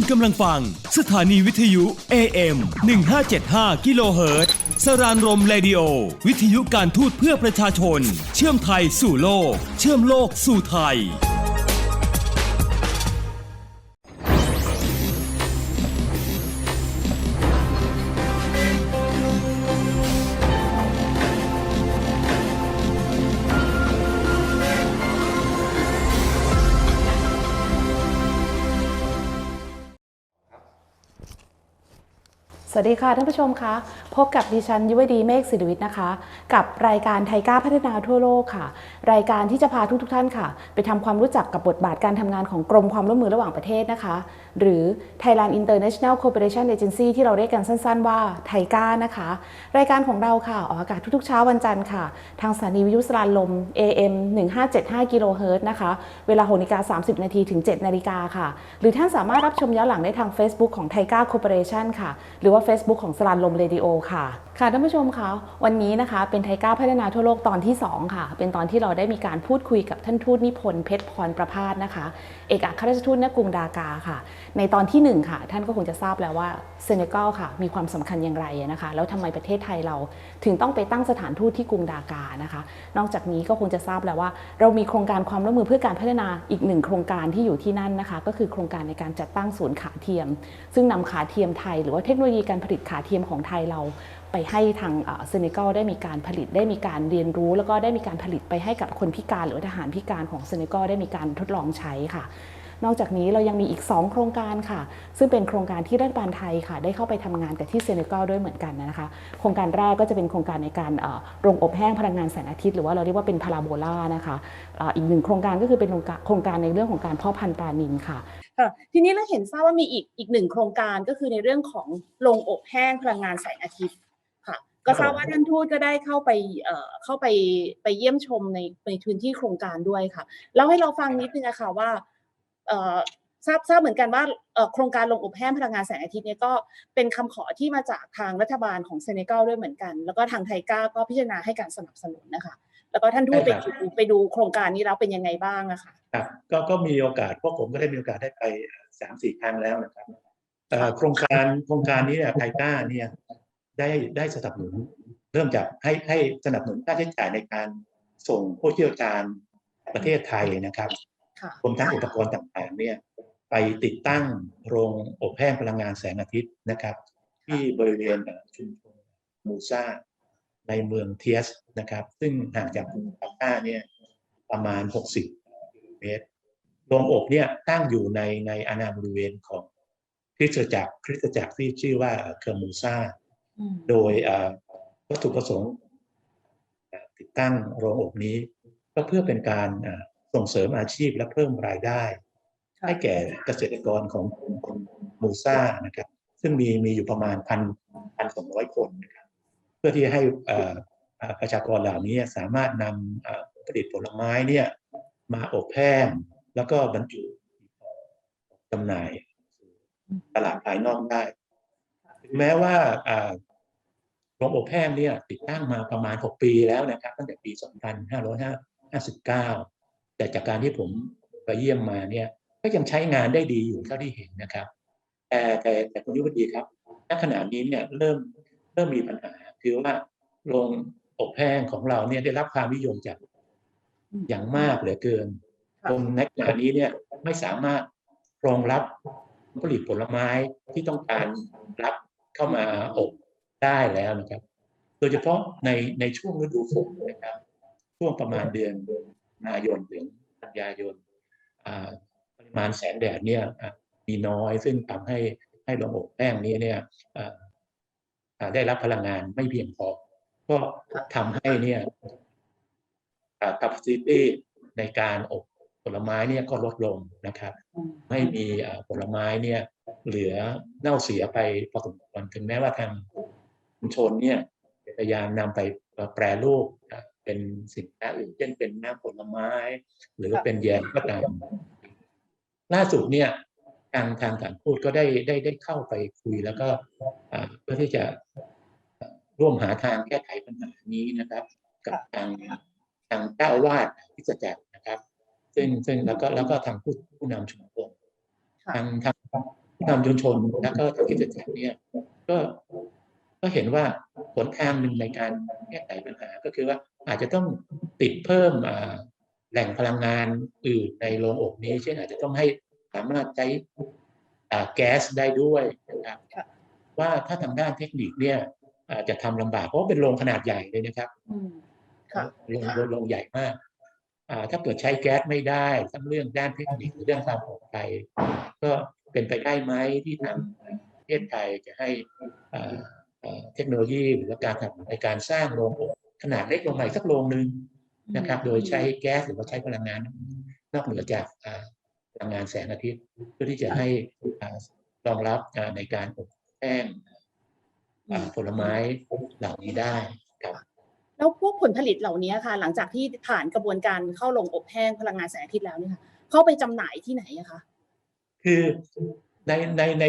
คุณกำลังฟัง สถานีวิทยุ AM 1575กิโลเฮิรตซ์สรานรมเรดิโอ วิทยุการทูตเพื่อประชาชน เชื่อมไทยสู่โลก เชื่อมโลกสู่ไทย วัสดีค่ะท่านผู้ชมคะพบกับดิฉันยุวดีเมฆศิริวิทย์นะคะ กับรายการไทยก้าพัฒนาทั่วโลกค่ะ รายการที่จะพาทุกทุกท่านค่ะ ไปทำความรู้จักกับบทบาทการทำงานของกรมความร่วมมือระหว่างประเทศนะคะหรือ Thailand International Cooperation Agency ที่เราเรียกกันสั้น ๆ ว่าไทยก้านะคะ รายการของเราค่ะ ออกอากาศทุกๆ เช้าวันจันทร์ค่ะ ทางสถานีวิทยุสรานลม AM 1575กิโลเฮิรตซ์นะคะ เวลา6นาฬิกา30 นาทีถึง 7 นาฬิกาค่ะ หรือท่านสามารถรับชมย้อนหลังได้ทาง Facebook ของไทก้าคอร์ปอเรชันค่ะ หรือว่า Facebook ของสรานลมเรดิโอค่ะ ค่ะท่านผู้ชมคะวันนี้นะคะเป็นไทก้าพัฒนาทั่วโลกตอนที่ 2 ค่ะ เป็นตอนที่เราได้มีการพูดคุยกับท่านทูตนิพนธ์เพชรพรประพาสนะคะ เอกอัครราชทูตณกรุงดากาค่ะ ในตอนที่ 1 ค่ะ ท่านก็คงจะทราบแล้วว่าเซเนกัลค่ะ มีความสำคัญอย่างไรนะคะ แล้วทำไมประเทศไทยเราถึงต้องไปตั้งสถานทูตที่กรุงดากานะคะ นอกจากนี้ก็คงจะทราบแล้วว่า เรามีโครงการความร่วมมือเพื่อการพัฒนาอีกหนึ่งโครงการที่อยู่ที่นั่นนะคะ ก็คือโครงการในการจัดตั้งศูนย์ขาเทียม ซึ่งนำขาเทียมไทย หรือว่าเทคโนโลยีการผลิตขาเทียมของไทยเรา ไปให้ทางเซเนกัลได้มีการผลิตได้มีการเรียนรู้ แล้วก็ได้มีการผลิตไปให้กับคนพิการหรือทหารพิการของเซเนกัลได้มีการทดลองใช้ค่ะนอกจากนี้เรายังมีอีก 2 โครงการค่ะ ซึ่งเป็นโครงการที่รัฐบาลไทยค่ะ ได้เข้าไปทำงานกับที่เซเนกัลด้วยเหมือนกันนะคะ โครงการแรกก็จะเป็นโครงการในการโรงอบแห้งพลังงานแสงอาทิตย์ หรือว่าเราเรียกว่าเป็นพาราโบลานะคะอีกหนึ่งโครงการก็คือเป็นโครงการในเรื่องของการเพาะพันธุ์ปลานิลค่ะทีนี้เราเห็นทราบว่ามีอีกอีกหนึ่งโครงการก็คือในเรื่องของโรงอบแห้งพลังงานแสงอาทิตย์ ก็ทราบว่าท่านทูตก็ได้เข้าไปเอ่อเข้าไปไปเยี่ยมชมในในพื้นที่โครงการด้วยค่ะเล่าให้เราฟังนิดนึงอะค่ะว่าเอ่อทราบทราบเหมือนกันว่าเอ่อโครงการโรงอบแห้งพลังงานแสงอาทิตย์เนี่ยก็เป็นคำขอที่มาจากทางรัฐบาลของเซเนกัลด้วยเหมือนกัน แล้วก็ทางไทยก้าก็พิจารณาให้การสนับสนุนนะคะ แล้วก็ท่านทูตไปใช่ครับดูไปดูโครงการนี้แล้วเป็นยังไงบ้างอะค่ะครับก็ก็มีโอกาสพวกผมก็ได้มีโอกาสได้ไปสามสี่ครั้งแล้วนะครับเอ่อโครงการโครงการนี้เนี่ยไทก้าเนี่ย ได้ได้สนับสนุนเริ่มจากให้ให้สนับสนุนค่าใช้จ่ายในการส่งผู้เชี่ยวชาญประเทศไทยนะครับค่ะรวมทั้งอุปกรณ์ต่างๆเนี่ยไปติดตั้งโรงอบแห้งพลังงานแสงอาทิตย์นะครับ ที่บริเวณชุมชนมูซ่าในเมืองเทียสนะครับ ซึ่งห่างจากกรุงดาก้าเนี่ยประมาณ 60 เมตรโรงอบเนี่ยตั้งอยู่ในในอาณาบริเวณของคริสตจักรคริสตจักรที่ชื่อว่าเคอร์มูซาอืม โดยเอ่อวัตถุประสงค์เอ่อติดตั้งโรงอบนี้ ก็เพื่อเป็นการเอ่อส่งเสริมอาชีพและเพิ่มรายได้ ให้แก่เกษตรกรของกลุ่มคนมูซ่านะครับ ซึ่งมีมีอยู่ประมาณพันพันสองร้อยคนนะครับเพื่อที่ให้เอ่อเอ่อประชากรเหล่านี้สามารถนำเอ่อผลิตผลไม้เนี่ยมาอบแห้งแล้วก็บรรจุจำหน่ายสู่ตลาดภายนอกได้ ถึงแม้ว่า อ่าโรงอบแห้งเนี่ยติดตั้งมาประมาณ 6 ปีแล้วนะครับ ตั้งแต่ปี 2559 แต่จากการที่ผมไปเยี่ยมมาเนี่ยก็ยังใช้งานได้ดีอยู่เท่าที่เห็นนะครับ แต่แต่แต่คุณยุวดีครับณขณะนี้เนี่ยเริ่มเริ่มมีปัญหา คือว่าโรงอบแห้งของเราเนี่ยได้รับความนิยมจากอย่างมากเหลือเกินค่ะจนในขณะนี้เนี่ยไม่สามารถรองรับผลิตผลไม้ที่ต้องการรับเข้ามาอบ ได้แล้วนะครับ โดยเฉพาะในในช่วงฤดูฝนนะครับ ช่วงประมาณเดือนกันยายนถึงกันยายนปริมาณแสงแดดเนี่ยมีน้อยซึ่งทำให้ให้รงอบแห้งนี้เนี่ยได้รับพลังงานไม่เพียงพอ ก็ทำให้เนี่ยอ่า capacity ในการอบผลไม้เนี่ยก็ลดลงนะครับ ไม่มีผลไม้เนี่ยเหลือเน่าเสียไปพอสมควรถึงแม้ว่าทาง ชุมชนเนี่ยพยายามนำไปแปรรูปอะเป็นสินค้าอื่นเช่นเป็นน้ำผลไม้ หรือค่ะเป็นแยมก็ตามล่าสุดเนี่ยทางทางการพูดก็ได้ได้ได้เข้าไปคุยแล้วก็อ่าเพื่อที่จะร่วมหาทางแก้ไขปัญหานี้นะครับ กับทางทางเจ้าอาวาสคริสตจักรนะครับ ซึ่งซึ่งแล้วก็แล้วก็ทางผู้ผู้นำชุมชนค่ะทางทางผู้นำชุมชนแล้วก็ทางกิจจักรเนี่ยก็ ก็เห็นว่าหนทางหนึ่งในการแก้ไขปัญหาก็คือว่าอาจจะต้องติดเพิ่มอ่าแหล่งพลังงานอื่นในโรงอบนี้ เช่นอาจจะต้องให้สามารถใช้อ่าแก๊สได้ด้วยนะครับค่ะว่าถ้าทางด้านเทคนิคเนี่ยอาจจะทำลำบากเพราะว่าเป็นโรงขนาดใหญ่เลยนะครับอืมค่ะโรงโรงโรงใหญ่มากอ่าถ้าเกิดใช้แก๊สไม่ได้ทั้งเรื่องด้านเทคนิคหรือเรื่องความปลอดภัยก็เป็นไปได้ไหมที่ทางประเทศไทยจะให้อ่าอ่า เทคโนโลยีหรือว่าการทำในการสร้างโรงอบขนาดเล็กลงมาอีกสักโรงหนึ่งนะครับ โดยใช้แก๊สหรือว่าใช้พลังงานนอกเหนือจากอ่าพลังงานแสงอาทิตย์เพื่อที่จะให้อ่ารองรับอ่าในการอบแห้งอ่าผลไม้เหล่านี้ได้ครับแล้วพวกผลผลิตเหล่านี้ค่ะ หลังจากที่ผ่านกระบวนการเข้าลงอบแห้งพลังงานแสงอาทิตย์แล้วเนี่ยค่ะเข้าไปจำหน่ายที่ไหนอะคะคือ ในในใน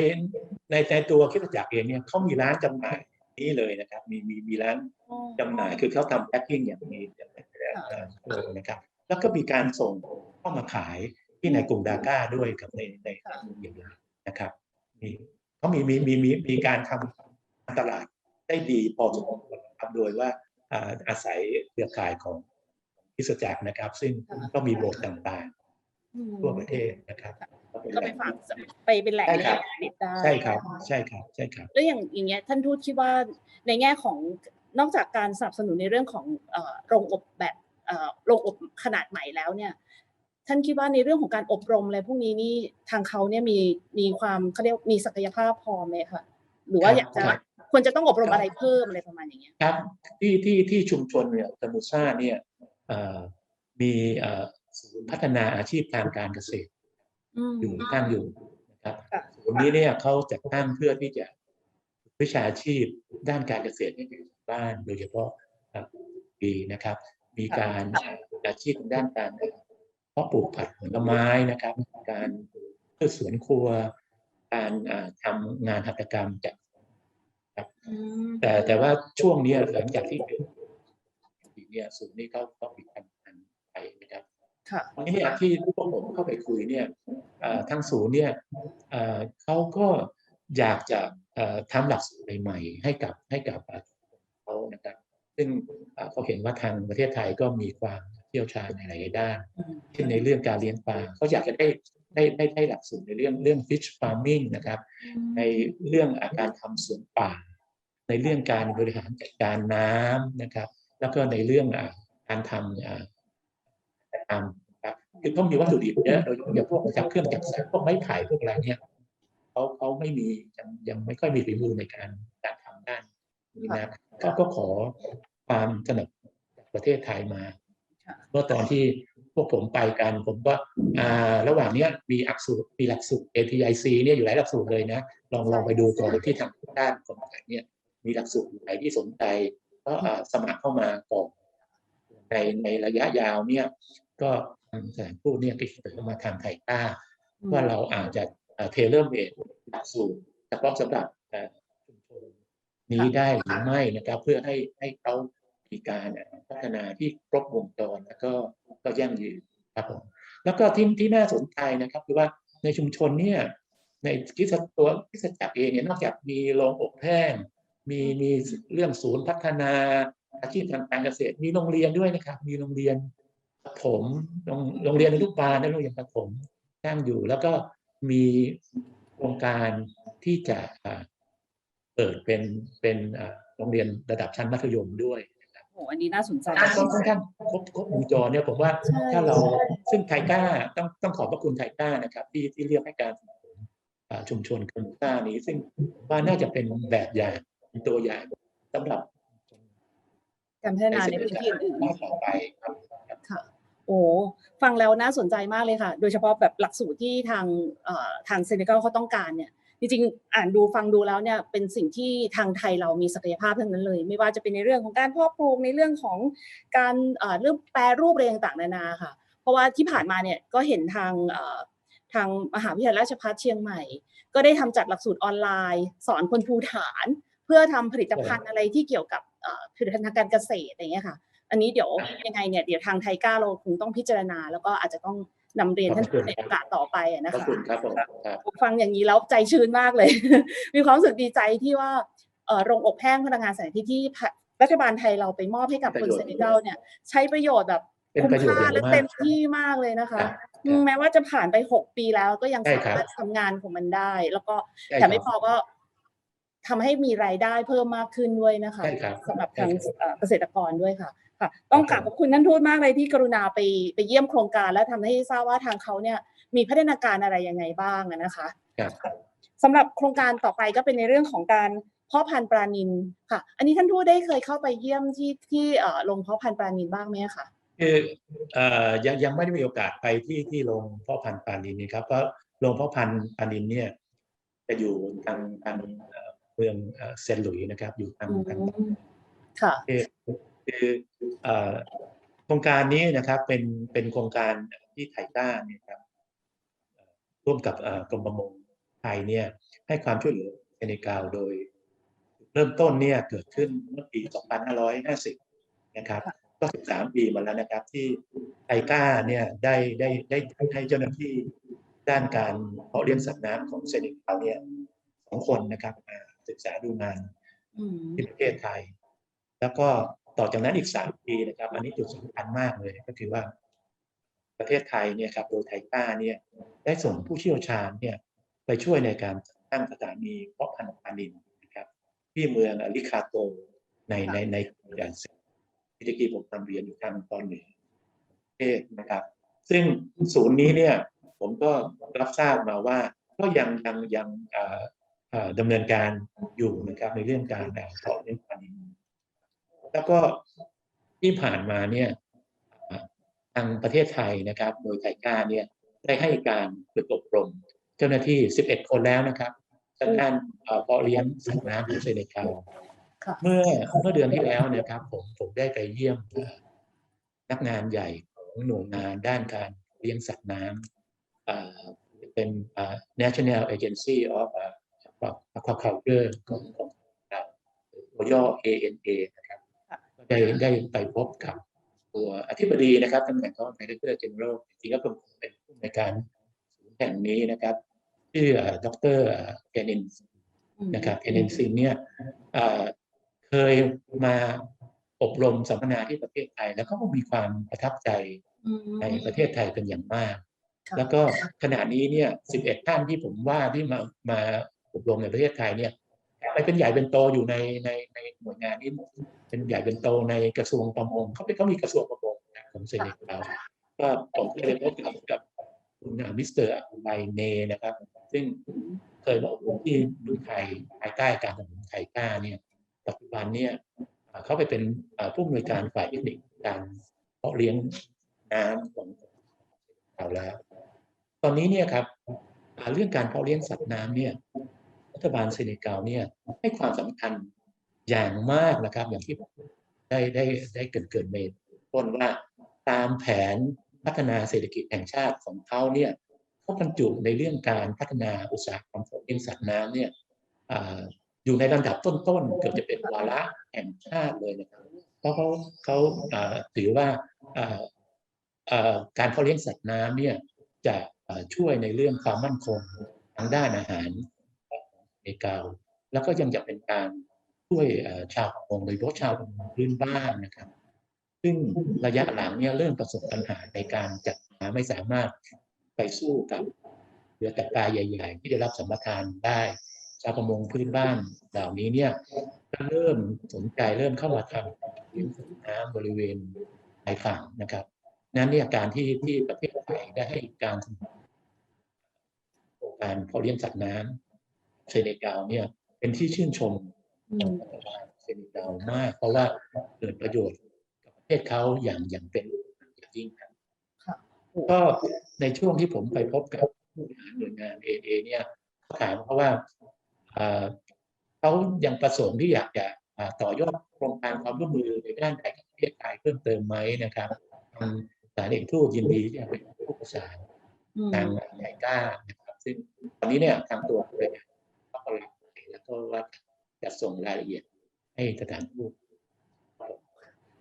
ในในตัวคริดจักรเองเนี่ยเขามีร้านจำหน่ายนี้เลยนะครับ มีมีมีร้านจำหน่ายคือเขาทำแพ็คกิ้งอย่างนี้เอ่อเออนะครับ แล้วก็มีการส่งเข้ามาขายที่ในกรุงดาก้าด้วยกับในในค่ะเมืองใหญ่ๆนะครับมีเขามีมีมีมีมีการทำตลาดได้ดีพอสมควรครับโดยว่าอ่าอาศัยเครือข่ายของคริสตจักรนะครับ ซึ่งก็มีโบสถ์ต่างอืมๆทั่วประเทศนะครับเป็น ก็แหไปล่งฝากไปเป็นแหล่งใช่ในครักาบรผลิตได้ใช่ครับ ใช่ครับ ใช่ครับ แล้วอย่างอย่างเงี้ยท่านทูตคิดว่าในแง่ของนอกจากการสนับสนุนในเรื่องของเอ่อโรงอบแบบเอ่อโรงอบขนาดใหม่แล้วเนี่ย ท่านคิดว่าในเรื่องของการอบรมอะไรพวกนี้นี่ทางเขาเนี่ยมีมีความเขาเรียกมีศักยภาพพอไหมคะหรือว่าครับอยากจะครับ ควรจะต้องอบรมอะไรเพิ่มอะไรประมาณอย่างเงี้ย ครับที่ที่ที่ชุมชนเนี่ยสมุทรซ่าเนี่ยเอ่อมีเอ่อศูนย์พัฒนาอาชีพทางการเกษตร อืมอยู่ตั้งอยู่นะครับค่ะศูนย์นี้เนี่ยเขาจัดตั้งเพื่อที่จะวิชาชีพด้านการเกษตรให้กับชาวบ้าน โดยเฉพาะครับดีนะครับ มีการอาชีพทางด้านการเพาะปลูกผักผลไม้นะครับ การพืชสวนครัว การอ่าทำงานหัตถกรรมจากอืมแต่แต่ว่าช่วงเนี้ยหลังจากที่เกิดโควิดเนี่ยศูนย์นี้เขาก็ปิดการทำ วันนี้เนี่ยที่พวกผมเข้าไปคุยเนี่ยเอ่อทางศูนย์เนี่ยเอ่อเขาก็อยากจะเอ่อทำหลักสูตรใหม่ๆให้กับให้กับเอ่อเขานะครับซึ่งเอ่อเขาเห็นว่าทางประเทศไทยก็มีความเชี่ยวชาญในหลายๆด้านอืมเช่นในเรื่องการเลี้ยงปลาเขาอยากจะได้ได้ได้ได้หลักสูตรในเรื่องเรื่อง fish farming นะครับ ในเรื่องอาการทำสวนป่า ในเรื่องการบริหารจัดการน้ำนะครับ แล้วก็ในเรื่องอาการทำอ่าทำ ครับคือเขามีวัตถุดิบเยอะโดยเฉพาะอย่างพวกจากเครื่องจักรสานพวกไม้ไผ่พวกอะไรเนี่ยเขาเขาไม่มียังยังไม่ค่อยมีฝีมือในการการทำด้านนี้นะก็ก็ขอความสนับสนุนจากประเทศไทยมาค่ะเมื่อตอนที่พวกผมไปกัน ผมก็อ่าระหว่างเนี้ยมีหลักสูตรมีหลักสูตร ATIC เนี่ยอยู่หลายหลักสูตรเลยนะ ลองลองไปดูก่อนที่ทางด้านคนไทยเนี่ย มีหลักสูตรไหนที่สนใจก็อ่าสมัครเข้ามาก่อนในในระยะยาวเนี่ย ก็ ทางสถานทูตเนี่ยก็เสนอมาทางไทยต้าว่าเราอาจจะเทเลอร์เมดหลักสูตรเฉพาะสำหรับเอ่อชุมชนนี้ได้หรือไม่นะครับ เพื่อให้ให้เขามีการพัฒนาที่ครบวงจรแล้วก็ก็ยั่งยืนครับผมแล้วก็ที่ที่น่าสนใจนะครับคือว่าในชุมชนเนี่ยในคริสตตัวคริสตจักรเองเนี่ยนอกจากมีโรงอบแห้งมีมีเรื่องศูนย์พัฒนาอาชีพทางการเกษตรมีโรงเรียนด้วยนะครับ มีโรงเรียน ประถมโรงโรงเรียนอนุบาลและโรงเรียนประถมตั้งอยู่ แล้วก็มีโครงการที่จะอ่าเปิดเป็นเป็นอ่าโรงเรียนระดับชั้นมัธยมด้วยโอ้อันนี้น่าสนใจก็ค่อนข้างครบครบวงจรเนี่ยผมว่าใช่ถ้าเราซึ่งไทก้าต้องต้องขอบพระคุณไทก้านะครับ ที่ที่เรียกให้การสนับสนุนอ่าชุมชนกัมพูชานี้ ซึ่งว่าน่าจะเป็นแบบอย่างเป็นตัวอย่างสำหรับการพัฒนาในพื้นที่อื่นๆด้ต่อไปครับค่ะ โอ้ฟังแล้วน่าสนใจมากเลยค่ะ โดยเฉพาะแบบหลักสูตรที่ทางทางเซเนกัลเขาต้องการเนี่ยจริงๆอ่านดูฟังดูแล้วเนี่ยเป็นสิ่งที่ทางไทยเรามีศักยภาพทั้งนั้นเลย ไม่ว่าจะเป็นในเรื่องของการพาะปลูกในเรื่องของการเรื่องแปรรูปอะไรต่างๆนานาค่ะ เพราะว่าที่ผ่านมาเนี่ยก็เห็นทางทางมหาวิทยาลัยราชภัฏเชียงใหม่ ก็ได้ทำจัดหลักสูตรออนไลน์ สอนคนภูฐาน เพื่อทำผลิตภัณฑ์อะไรที่เกี่ยวกับผลิตภัณฑ์ทางการเกษตรอะไรอย่างเงี้ยค่ะ อันนี้เดี๋ยวยังไงเนี่ยเดี๋ยวทางไทก้าเราคงต้องพิจารณา แล้วก็อาจจะต้องนำเรียนขอบท่านคุณในครับโอกาสต่อไปอะนะขอบคะคุณครับผมครับฟังอย่างนี้แล้วใจชื้นมากเลย มีความรู้สึกดีใจที่ว่าเอ่อโรงอบแห้งพลังงานแสงอาทิตย์ที่รัฐบาลไทยเราไปมอบให้กับคนประโยชน์เซนิกัลเนี่ย ใช้ประโยชน์แบบเป็นคุ้มประโยชน์ค่าอย่างและมากเต็มที่มากเลยนะคะครับอืมแม้ว่าจะผ่านไปหกปีแล้วก็ยังใช่สาครับมารถทำงานของมันได้ แล้วก็ใช่แถมไม่คพรับอก็ทำให้มีรายได้เพิ่มมากขึ้นด้วยนะคะใช่ครับสำหรับใช่ทางครับเอ่อเกษตรกรด้วยค่ะ ค่ะต้องกราบขอบคุณท่านทูตมากเลยที่กรุณาไปไปเยี่ยมโครงการ และทำให้ทราบว่าทางเขาเนี่ยมีพัฒนาการอะไรยังไงบ้างอะนะคะครับสำหรับโครงการต่อไปก็เป็นในเรื่องของการเพาะพันธุ์ปลานิลค่ะ อันนี้ท่านทูตได้เคยเข้าไปเยี่ยมที่ที่เอ่อโรงเพาะพันธุ์ปลานิลบ้างไหมคะคือเอ่อยังยังไม่ได้มีโอกาสไปที่ที่โรงเพาะพันธุ์ปลานินนี่ครับเพราะโรงเพาะพันธุ์ปลานินเนี่ยจะอยู่ทางทางเอ่อเมืองเอ่อเซนต์หลุยส์นะครับ อยู่ทางอืทางมค่ะ คือคือเอ่อโครงการนี้นะครับเป็นเป็นโครงการที่ไทก้าเนี่ยครับเอ่อร่วมกับเอ่อกรมประมงไทยเนี่ยให้ความช่วยเหลือเซเนกาลโดย เริ่มต้นเนี่ยเกิดขึ้นเมื่อปี 2550 นะครับก็ 13 ปีมาแล้วนะครับที่ไทก้าเนี่ยได้ได้ได้ให้เจ้าหน้าที่ด้านการเพาะเลี้ยงสัตว์น้ำของเซเนกาลเนี่ยสองคนนะครับมาศึกษาดูงานอืมที่ประเทศไทย แล้วก็ ต่อจากนั้นอีกสามปีนะครับ อันนี้จุดสำคัญมากเลยก็คือว่า ประเทศไทยเนี่ยครับโดยไทก้าเนี่ยได้ส่งผู้เชี่ยวชาญเนี่ยไปช่วยในการตั้งสถานีเพาะพันธุ์ปลานิลนะครับ ที่เมืองลิคาโตในในในอย่างที่ตะกี้ผมนำเรียนอยู่ทางตอนเหนือประเทศนะครับ ซึ่งศูนย์นี้เนี่ยผมก็รับทราบมาว่าก็ยังยังยังเอ่อเอ่อดำเนินการอยู่นะครับในเรื่องการเพาะเลี้ยงปลานิล แล้วก็ที่ผ่านมาเนี่ยเอ่อทางประเทศไทยนะครับ โดยไทก้าเนี่ยได้ให้การฝึกอบรม เจ้าหน้าที่ 11 คนแล้วนะครับทางด้านเอ่อเพาะเลี้ยงสัตว์น้ำของเซเนกัลค่ะเมื่อเมื่อเดือนที่แล้วนะครับผมผมได้ไปเยี่ยมเอ่อนักงานใหญ่ของหน่วยงานด้านการเลี้ยงสัตว์น้ำเอ่อเป็นเอ่อ National Agency of เอ่อ Aquaculture ของของเราตัวย่อ ANA นะครับค่ะก็ ได้ได้ไปพบกับตัวอธิบดีนะครับตำแหน่งของ Director General จริงๆก็เป็นเป็นผู้ในวยการศูนย์แห่งนี้นะครับชื่อดรเกนินอืมนะครับเอเนนซินเนี่ยเอ่อเคยมาอบรมสัมมนาที่ประเทศไทย แล้วก็มีความประทับใจอืมในประเทศไทยเป็นอย่างมากค่ะแล้วก็ขณะนี้เนี่ย 11 ท่านที่ผมว่าที่มามาอบรมในประเทศไทยเนี่ย ไปเป็นใหญ่เป็นโตอยู่ในในในหน่วยงานนี้เป็นใหญ่เป็นโตในกระทรวงประมงเขาเป็นเขามีกระทรวงประมงนะของเซเนกัลก็ผมก็เลยพบกับกับคุณมิสเตอร์ไบเนนะครับ ซึ่งเคยมาอบรมที่เมืองไทยภายใต้การสนับสนุนไทยก้าเนี่ยปัจจุบันเนี่ยเขาไปเป็นผู้อำนวยการฝ่ายเทคนิคการเพาะเลี้ยงน้ำของเราแล้ว ตอนนี้เนี่ยครับเรื่องการเพาะเลี้ยงสัตว์น้ำเนี่ย รัฐบาลเซเนกัลเนี่ยให้ความสำคัญอย่างมากนะครับ อย่างที่ได้ได้ได้เกรินเกรินๆไปต้นว่าตามแผนพัฒนาเศรษฐกิจแห่งชาติของเขาเนี่ยเขาบรรจุในเรื่องการพัฒนาอุตสาหกรรมเพาะเลี้ยงสัตว์น้ำเนี่ยออยู่ในลำดับต้นๆเกือบจะเป็นวาระแห่งชาติเลยนะครับ เพราะเขาเขาถือว่าการเพาะเลี้ยงสัตว์น้ำเนี่ยจะช่วยในเรื่องความมั่นคงทางด้านอาหาร เอกาแล้วก็ยังจะเป็นการช่วยชาวประมงโดยเฉพาะชาวประมงพื้นบ้านนะครับ ซึ่งระยะหลังเนี่ยเริ่มประสบปัญหาในการจัดหาไม่สามารถไปสู้กับเรือตะกายใหญ่ ๆ ที่ได้รับสัมปทานได้ ชาวประมงพื้นบ้านเหล่านี้เนี่ยก็เริ่มสนใจเริ่มเข้ามาทำเลี้ยงสัตว์น้ำบริเวณชายฝั่งนะครับ นั้นเนี่ยการที่ที่ประเทศไทยได้ให้การสนับสนุนโครงการเพาะเลี้ยงสัตว์น้ำ เซเนกัลเนี่ย เป็นที่ชื่นชมอืของมรัฐบาลเซเนกัลมาก เพราะว่าเกิดประโยชน์กับประเทศเขาอย่างอย่างเป็นอย่างยิ่งครับค่ะก็ในช่วงที่ผมไปพบกับผู้บริหารหน่วยงานเอเอเนี่ยเขาถามเขาว่าเอ่อเขายังประสงค์ที่อยากจะอ่าต่อยอดโครงการความร่วมมือในด้านไทยกับประเทศไทยเพิ่มเติมไหมนะครับทางสถานเอกทูตยินดีที่จะเป็นผู้ประสานอืมทางไทยก้านะครับซึ่งตอนนี้เนี่ยทางตัวบริหารก็รับ เพราะว่าจะส่งรายละเอียดให้สถานทูต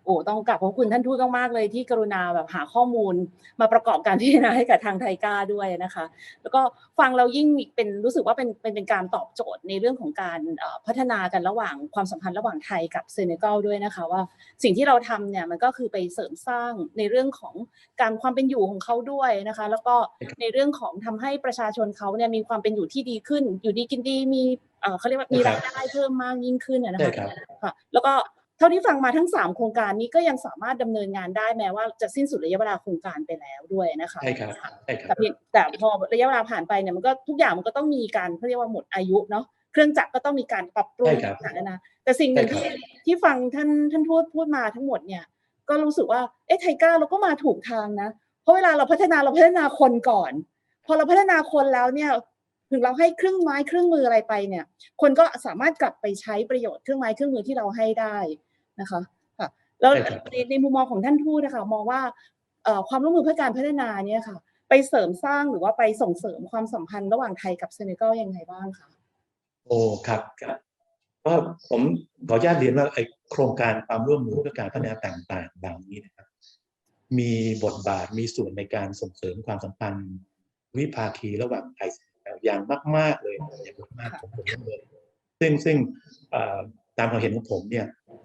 อ้ต้องกลับขอบคุณท่านทูตมากๆเลยที่กรุณาแบบหาข้อมูลมาประกอบการพิจารณาให้กับทางไทยก้าด้วยนะคะ แล้วก็ฟังเรายิ่งเป็นรู้สึกว่าเป็นเป็นเป็นการตอบโจทย์ในเรื่องของการเอ่อพัฒนากันระหว่างความสัมพันธ์ระหว่างไทยกับเซเนกัลด้วยนะคะว่าสิ่งที่เราทำเนี่ยมันก็คือไปเสริมสร้างในเรื่องของการความเป็นอยู่ของเขาด้วยนะคะ แล้วก็ในเรื่องของทำให้ประชาชนเขาเนี่ยมีความเป็นอยู่ที่ดีขึ้น อยู่ดีกินดีมีเอ่อเขาเรียกว่ามีรายได้เพิ่มมากยิ่งขึ้นอะนะใช่คะครับค่ะแล้วก็ เท่าที่ฟังมาทั้ง 3 โครงการนี้ก็ยังสามารถดำเนินงานได้แม้ว่าจะสิ้นสุดระยะเวลาโครงการไปแล้วด้วยนะคะใช่ครับใช่ครับแต่เพียงแต่พอระยะเวลาผ่านไปเนี่ยมันก็ทุกอย่างมันก็ต้องมีการเขาเรียกว่าหมดอายุเนาะเครื่องจักรก็ต้องมีการปรับปรุงใช่ครับต่างๆนานาแต่สิ่งหนึ่งใช่ที่ครับที่ฟังท่านท่านพูดพูดมาทั้งหมดเนี่ยก็รู้สึกว่าเอ๊ะไทก้าเราก็มาถูกทางนะ เพราะเวลาเราพัฒนาเราพัฒนาคนก่อน พอเราพัฒนาคนแล้วเนี่ยถึงเราให้เครื่องไม้เครื่องมืออะไรไปเนี่ย คนก็สามารถกลับไปใช้ประโยชน์เครื่องไม้เครื่องมือที่เราให้ได้ นะคะค่ะแล้วใช่ครับในในมุมมองของท่านทูตนะคะมองว่าเอ่อความร่วมมือเพื่อการพัฒนาเนี่ยค่ะ ไปเสริมสร้างหรือว่าไปส่งเสริมความสัมพันธ์ระหว่างไทยกับเซเนกัลยังไงบ้างคะโอ้ครับครับก็ผมขออนุญาตเรียนว่าไอ้โครงการความร่วมมือเพื่อการพัฒนาต่างๆเหล่านี้นะครับ มีบทบาทมีส่วนในการส่งเสริมความสัมพันธ์ วิภาคีระหว่างไทยอย่างมาก ๆเลยอย่างมากๆของผมเลยซึ่งซึ่งเอ่อตามความเห็นของผมเนี่ยเอ่อ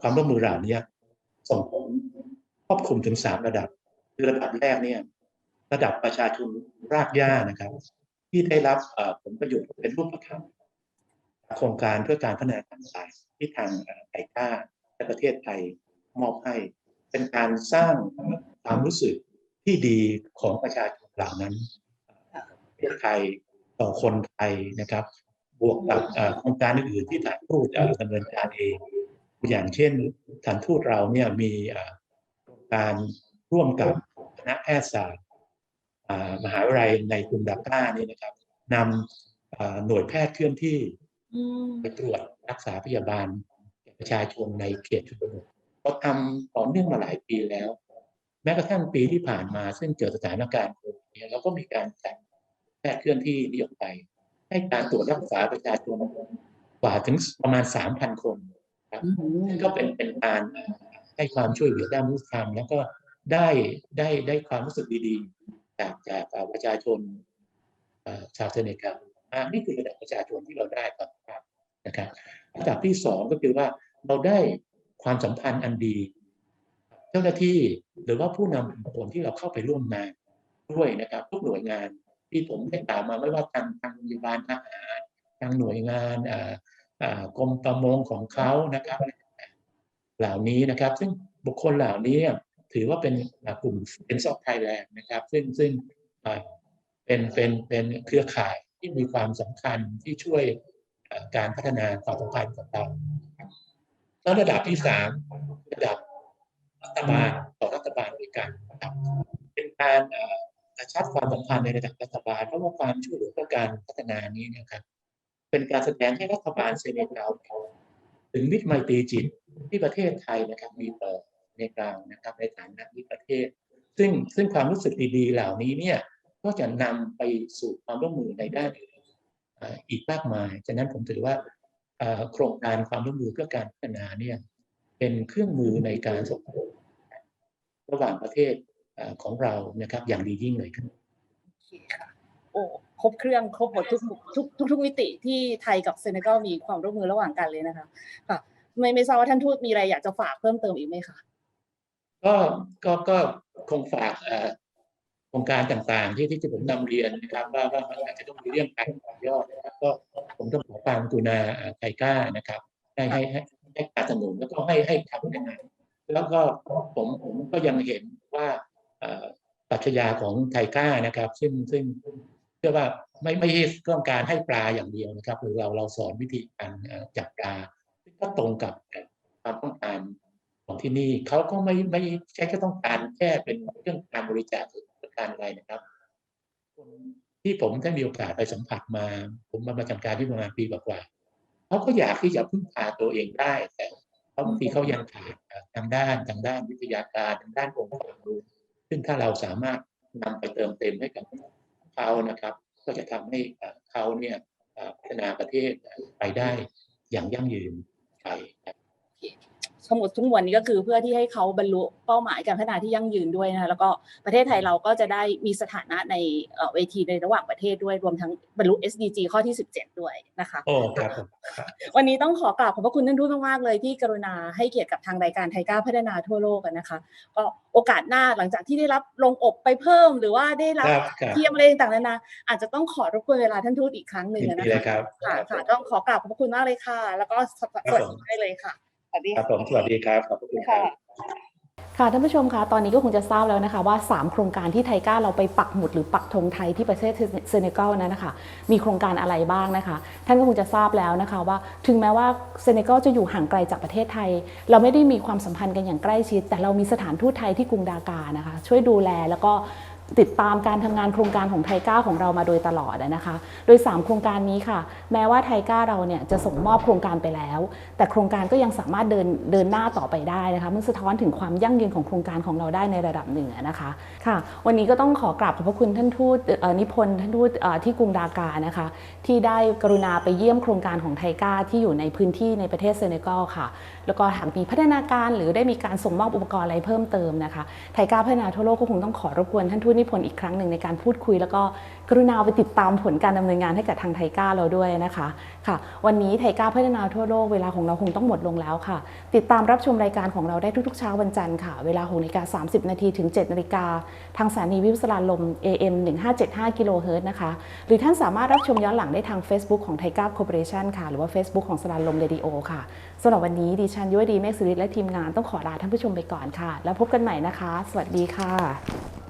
ความร่วมมือเหล่านี้ส่งผลครอบคลุมถึงสามระดับคือระดับแรกเนี่ย ระดับประชาชนรากหญ้านะครับ ที่ได้รับผลประโยชน์เป็นรูปธรรมโครงการเพื่อการพัฒนาต่างๆที่ทางเอ่อไทยก้าและประเทศไทยมอบให้ เป็นการสร้างความรู้สึกที่ดีของประชาชนเหล่านั้นประเทศไทยต่อคนไทยนะครับ บวกกับโครงการอื่นๆที่ฐานทูตเอ่อดำเนินการเอง อย่างเช่นฐานทูตเราเนี่ยมีเอ่อโครงการร่วมกับคณะแพทยศาสตร์อ่ามหาวิทยาลัยในกรุงดาก้านี่นะครับนำเอ่อหน่วยแพทย์เคลื่อนที่อืมไปตรวจรักษาพยาบาลแก่ประชาชนในเขตชนบทเราทำต่อเนื่องมาหลายปีแล้ว แม้กระทั่งปีที่ผ่านมาซึ่งเกิดสถานการณ์โควิดเนี่ยเราก็มีการจัดแพทย์เคลื่อนที่นี้ออกไป ให้การตรวจรักษาประชาชนกว่าถึงประมาณ 3,000 คน ครับอืมซึ่งก็เป็นเป็นการให้ความช่วยเหลือด้านมนุษยธรรมแล้วก็ได้ได้ได้ความรู้สึกดีๆ จากจากเอ่อประชาชนเอ่อชาวเซเนกัลอ่านี่คือระดับประชาชนที่เราได้ครับนะครับระดับที่สองก็คือว่าเราได้ความสัมพันธ์อันดี เจ้าหน้าที่หรือว่าผู้นำบุคคลที่เราเข้าไปร่วมงานด้วยนะครับทุกหน่วยงานที่ผมได้กล่าวมาไม่ว่าทางทางโรงพยาบาลทหารทางหน่วยงานอ่าอ่า กรมประมงของเขานะครับ เหล่านี้นะครับ ซึ่งบุคคลเหล่านี้ถือว่าเป็นอ่ากลุ่มเป็นซอฟไทยแลนด์นะครับ ซึ่งซึ่งอ่าเป็นเป็นเป็นเครือข่ายที่มีความสำคัญที่ช่วยอ่าการพัฒนาความสัมพันธ์ของเราแล้วระดับที่สามระดับรัฐบาลต่อรัฐบาลด้วยกันนะครับเป็นการเอ่อกระชับความสัมพันธ์ในระดับรัฐบาลเพราะว่าความช่วยเหลือเพื่อการพัฒนานี้เนะครับ เป็นการแสดงให้รัฐบาลเซเนกัลถึงมิตรไมตรีจิตที่ประเทศไทยนะครับมีต่อในกลางนะครับในฐานะมิตรประเทศ ซึ่งซึ่งความรู้สึกดีๆ เหล่านี้เนี่ยก็จะนำไปสู่ความร่วมมือในด้านอื่นอีกมากมายฉะนั้นผมถือว่าโครงการความร่วมมือเพื่อการพัฒนาเนี่ยเป็นเครื่องมือในการส่งเสริมระหว่างประเทศของเรานะครับอย่างดียิ่งเลยครับโอเคค่ะ โอ้ครบเครื่องครบหมดทุกทุกทุกทุกมิติที่ไทยกับเซเนกัลมีความร่วมมือระหว่างกันเลยนะคะค่ะไม่ไม่ทราบว่าท่านทูตมีอะไรอยากจะฝากเพิ่มเติมอีกไหมคะก็ก็ก็คงฝากโครงการต่างๆ ที่ที่ผมนำเรียนนะครับว่าว่ามันอาจจะต้องมีเรื่องการต่อยอดนะครับก็ผมต้องขอความกรุณาเอ่อไทก้านะครับให้ให้ให้ให้การสนุนแล้วก็ให้ให้คำแนะนำแล้วก็ผมผมก็ยังเห็นว่าเอ่อปรัชญาของไทก้านะครับ ซึ่งซึ่ง เชื่อว่าไม่ไม่ต้องการให้ปลาอย่างเดียวนะครับหรือเราเราสอนวิธีการจับปลาซึ่งก็ตรงกับความต้องการของที่นี่เขาก็ไม่ไม่ใช่แค่ต้องการแค่เป็นเรื่องการบริจาคหรือการอะไรนะครับที่ผมได้มีโอกาสไปสัมผัสมา ผมมาประจำการที่ประมาณปีกว่าๆเขาก็อยากที่จะพึ่งพาตัวเองได้ แต่บางทีเขายังขาดทางด้านทางด้านวิทยาการทางด้านองค์ความรู้ซึ่งถ้าเราสามารถนำไปเติมเต็มให้กับ เขานะครับ ก็จะทำให้เขาเนี่ยพัฒนาประเทศไปได้อย่างยั่งยืนไปครับ ทั้งหมดทั้งมวลนี้ก็คือเพื่อที่ให้เขาบรรลุเป้าหมายการพัฒนาที่ยั่งยืนด้วยนะคะแล้วก็ประเทศไทยเราก็จะได้มีสถานะในเอ่อเวทีในระหว่างประเทศด้วยรวมทั้งบรรลุ SDG ข้อที่ 17 ด้วยนะคะโอ้ครับผมครับวันนี้ต้องขอกราบขอบพระคุณท่านทูตมากๆเลยที่กรุณาให้เกียรติกับทางรายการไทยก้าวพัฒนาทั่วโลกกันนะคะ ก็โอกาสหน้าหลังจากที่ได้รับลงอบไปเพิ่ม หรือว่าได้รับครับครับเทียมอะไรต่างๆนานาอาจจะต้องขอรบกวนเวลาท่านทูตอีกครั้งหนึ่งยินนะดีเลยคะครับค่ะค่ะต้องขอกราบขอบพระคุณมากเลยค่ะ แล้วก็สวัสครับผมดีได้เลยค่ะส วัสดีครับผมสวัสดีครับขอบคุณคค่ะรับค่ะท่านผู้ชมคะตอนนี้ก็คงจะทราบแล้วนะคะว่า 3 โครงการที่ไทก้าเราไปปักหมุดหรือปักธงไทยที่ประเทศเซเนกัลนั้นนะคะมีโครงการอะไรบ้างนะคะ ท่านก็คงจะทราบแล้วนะคะว่าถึงแม้ว่าเซเนกัลจะอยู่ห่างไกลจากประเทศไทย เราไม่ได้มีความสัมพันธ์กันอย่างใกล้ชิด แต่เรามีสถานทูตไทยที่กรุงดาการนะคะ ช่วยดูแลแล้วก็ ติดตามการทำงานโครงการของไทก้าของเรามาโดยตลอดนะคะ โดย 3 โครงการนี้ค่ะ แม้ว่าไทก้าเราเนี่ยจะส่งมอบโครงการไปแล้ว แต่โครงการก็ยังสามารถเดินเดินหน้าต่อไปได้นะคะมันสะท้อนถึงความยั่งยืนของโครงการของเราได้ในระดับหนึ่งนะคะค่ะ วันนี้ก็ต้องขอกราบขอบพระคุณท่านทูตนิพนธ์ท่านทูตที่กรุงดากานะคะ ที่ได้กรุณาไปเยี่ยมโครงการของไทก้าที่อยู่ในพื้นที่ในประเทศเซเนกัลค่ะ แล้วก็หากมีพัฒนาการหรือได้มีการส่งมอบอุปกรณ์อะไรเพิ่มเติมนะคะไทก้าพัฒนาทั่วโลกก็คงต้องขอรบกวนท่านทูตนิพนธ์อีกครั้งหนึ่งในการพูดคุย แล้วก็กรุณาไปติดตามผลการดำเนินงานให้กับทางไทก้าเราด้วยนะคะค่ะ วันนี้ไทก้าพัฒนาทั่วโลกเวลาของเราคงต้องหมดลงแล้วค่ะ ติดตามรับชมรายการของเราได้ทุกๆเช้าวันจันทร์ค่ะ เวลา6นาฬิกา30 นาทีถึง 7นาฬิกาทางสถานีวิวสลาลม AM 1575กิโลเฮิรตซ์นะคะหรือท่านสามารถรับชมย้อนหลังได้ทาง Facebook ของไทก้าคอร์ปอเรชันค่ะ หรือว่า Facebook ของสลาลมเรดิโอค่ะสำหรับวันนี้ดิฉันยุวดีเมฆสิริและทีมงานต้องขอลาท่านผู้ชมไปก่อนค่ะ แล้วพบกันใหม่นะคะ สวัสดีค่ะ